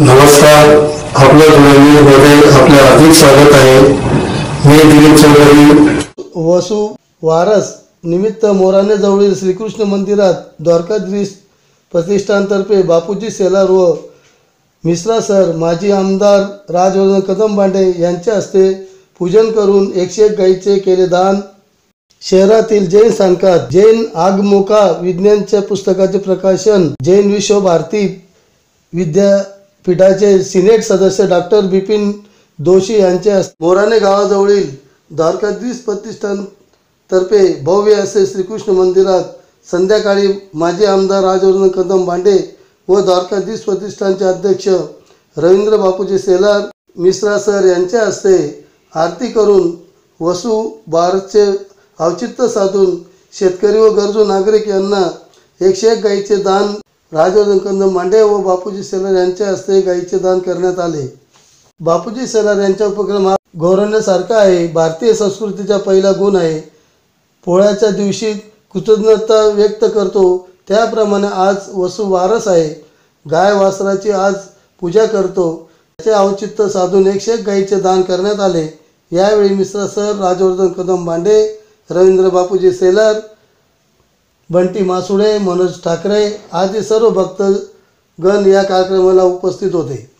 नमस्कार. आपल्या मध्ये आपले अधिक स्वागत आहे. मी दिलीप चौधरी. वसु वारस निमित्त मोराने जवळील श्रीकृष्ण मंदिरात द्वारकाधीश प्रतिष्ठानतर्फे बापूजी सेलार व मिश्रा सर माजी आमदार राजवर्धन कदमबांडे यांच्या हस्ते पूजन करून एकशे एक गाईचे केले दान. शहरातील जैन स्थानकात जैन आगमोका विज्ञानच्या पुस्तकाचे प्रकाशन जैन विश्व भारती विद्या पीठाचे सिनेट सदस्य डॉक्टर बिपिन दोशी यांच्या मोराने गावाजवळील द्वारकाधीश प्रतिष्ठान तर्फे भव्य असे श्रीकृष्ण मंदिरात संध्याकाळी माजी आमदार राजवर्धन कदम बांडे व द्वारकाधीश प्रतिष्ठानचे अध्यक्ष रवींद्र बापूजी सेलार मिश्रा सर यांच्या हस्ते आरती करून वसू बारचे औचित्य साधून शेतकरी व गरजू नागरिक यांना एकशे एक गाईचे दान राजवर्धन कदम मांडे व बापूजी सेलार यांच्या हस्ते गाईचे दान करण्यात आले. बापूजी सेलार यांच्या उपक्रम हा गौरवण्यासारखा आहे. भारतीय संस्कृतीचा पहिला गुण आहे. पोळ्याच्या दिवशी कृतज्ञता व्यक्त करतो. त्याप्रमाणे आज वसू वारस आहे. गाय वासराची आज पूजा करतो. त्याचे औचित्य साधून एकशे एक गाईचे दान करण्यात आले. यावेळी मिश्रा सर राजवर्धन कदम बांडे रवींद्र बापूजी सेलार बंटी मासुळे मनोज ठाकरे आदी सर्व भक्त गण या कार्यक्रमाला उपस्थित होते.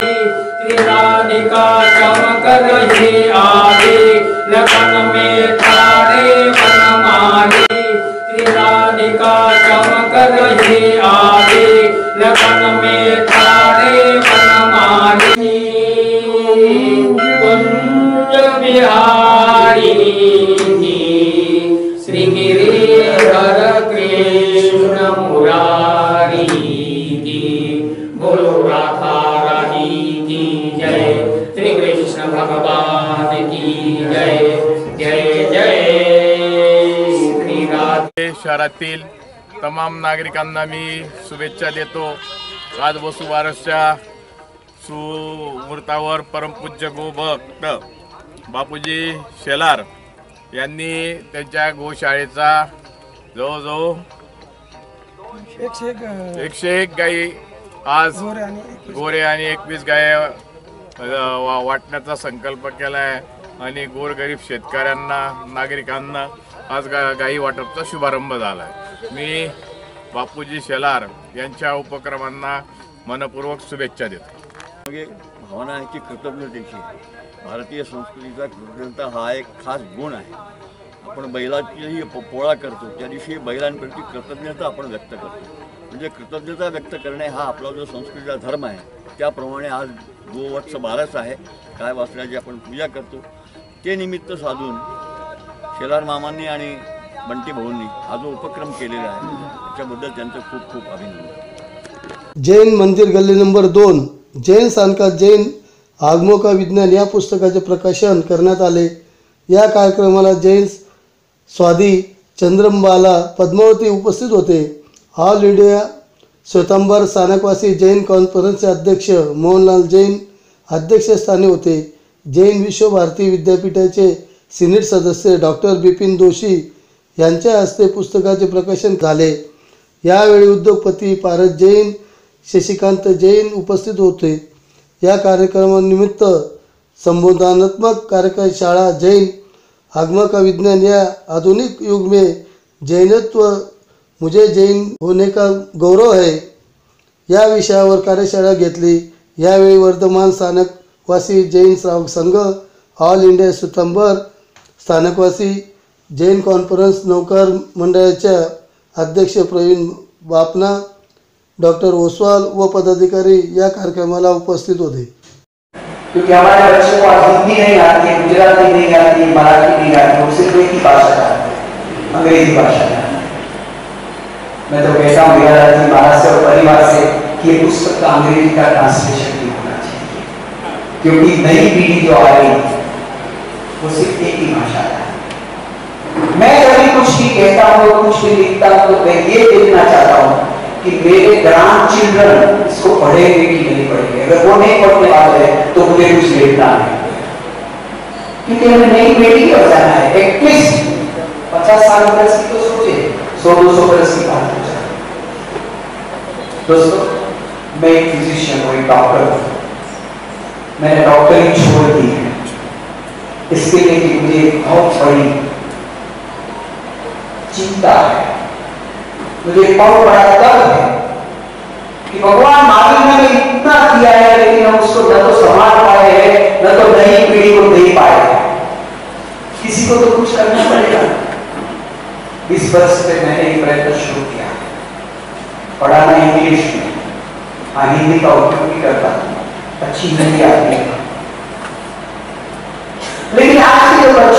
त्रिरानिका चमक रही आगे लगन में श्री कृष्ण भगवान की जय जय जय। श्री राधे शहरातील तमाम नागरिकांना मी शुभेच्छा देतो. आज वसुवारसच्या सुमुहूर्तावर परमपूज्य गोभक्त बापूजी शेलार यांनी त्यांच्या गोशाळेचा जवळजवळ एकशे एक गाई आज गोरे आणि एकवीस गाय वा- वाटण्याचा संकल्प केला आहे आणि गोरगरीब शेतकऱ्यांना नागरिकांना आज गा गाई वाटपचा शुभारंभ झाला आहे मी बापूजी शेलार यांच्या उपक्रमांना मनपूर्वक शुभेच्छा देतो. मागे भावना आहे की कृतज्ञतेची. भारतीय संस्कृतीचा कृतज्ञता हा एक खास गुण आहे. आपण बैलाचीही पोळा करतो. त्या दिवशी बैलांप्रती कृतज्ञता आपण व्यक्त करतो. म्हणजे कृतज्ञता व्यक्त करणे हा आपला जो संस्कृतीचा धर्म आहे त्याप्रमाणे आज गोवत्स बारस आहे. काय वासऱ्याची आपण पूजा करतो. ते निमित्त साधून शेलार मामांनी आणि बंटी भाऊंनी हा जो उपक्रम केलेला आहे त्याच्याबद्दल त्यांचं खूप खूप अभिनंदन. जैन मंदिर गल्ली नंबर दोन जैन सानका जैन आगमोका विज्ञान या पुस्तकाचे प्रकाशन करण्यात आले. या कार्यक्रमाला जैन स्वादी चंद्रमबाला पद्मावती उपस्थित होते. ऑल इंडिया स्वतंबर स्थानकवासी जैन कॉन्फरन्सचे अध्यक्ष मोहनलाल जैन अध्यक्षस्थानी होते. जैन विश्व भारती विद्यापीठाचे सिनेट सदस्य डॉक्टर बिपिन दोशी यांच्या हस्ते पुस्तकाचे प्रकाशन झाले. यावेळी उद्योगपती पारस जैन शशिकांत जैन उपस्थित होते. या कार्यक्रमानिमित्त संबोधनात्मक कार्यशाळा जैन आगमका विज्ञान या आधुनिक युग में जैनत्व मुझे जैन होने का गौरव है। या विषयावर कार्यशाळा घेतली यावेळी वर्धमान स्थानकवासी जैन श्रावक संघ all India Shwetambar Sthanakvasi Jain conference नौकर मंडळाच्या अध्यक्ष प्रवीण बापना डॉक्टर ओसवाल व पदाधिकारी या कार्यक्रमाला उपस्थित होते. क्योंकि हमारे बच्चों को आज हिंदी नहीं आती है गुजराती नहीं आती मराठी नहीं आती है सिर्फ एक ही भाषा जानते हैं, अंग्रेजी भाषा जानते मैं तो कहता हूँ, मेरा राज़ी महाराज से और परिवार से कि ये पुस्तक का अंग्रेज़ी का ट्रांसलेशन भी होना चाहिए। क्योंकि नई पीढ़ी जो आ रही है, वो सिर्फ़ एक ही भाषा है। मैं जब भी कुछ भी कहता हूँ, कुछ भी लिखता हूँ तो मैं ये देखना चाहता हूँ कि मेरे ग्रांड चिल्ड्रन इसको पढ़ेंगे कि नहीं पढ़ेंगे अगर वो नहीं पढ़ने वाले हैं तो मुझे कुछ लिखना है। क्योंकि हमें नई पीढ़ी को बचाना है। एटलीस्ट पचास साल बरस की तो सोचे, सौ दो सौ बरस की बात दोस्तों मैं एक फिजिशियन हूँ, एक डॉक्टर हूँ। मैंने डॉक्टरी छोड़ दी है। इसके लिए कि मुझे बहुत बड़ी चिंता है। मुझे बहुत बड़ा दर्द है कि भगवान मालिक ने हमें इतना दिया है, लेकिन हम उसको न तो संभाल पाए हैं, न तो नई पीढ़ी को दे पाए हैं। किसी को तो कुछ करना पड़ेगा। इस वर्ष से मैंने एक प्रयत्न शुरू किया। पढ़ाना इंग्लिश में हाँ हिंदी का उपयोग भी करता हूँ अच्छी हिंदी आती है लेकिन आज के जो बच्चे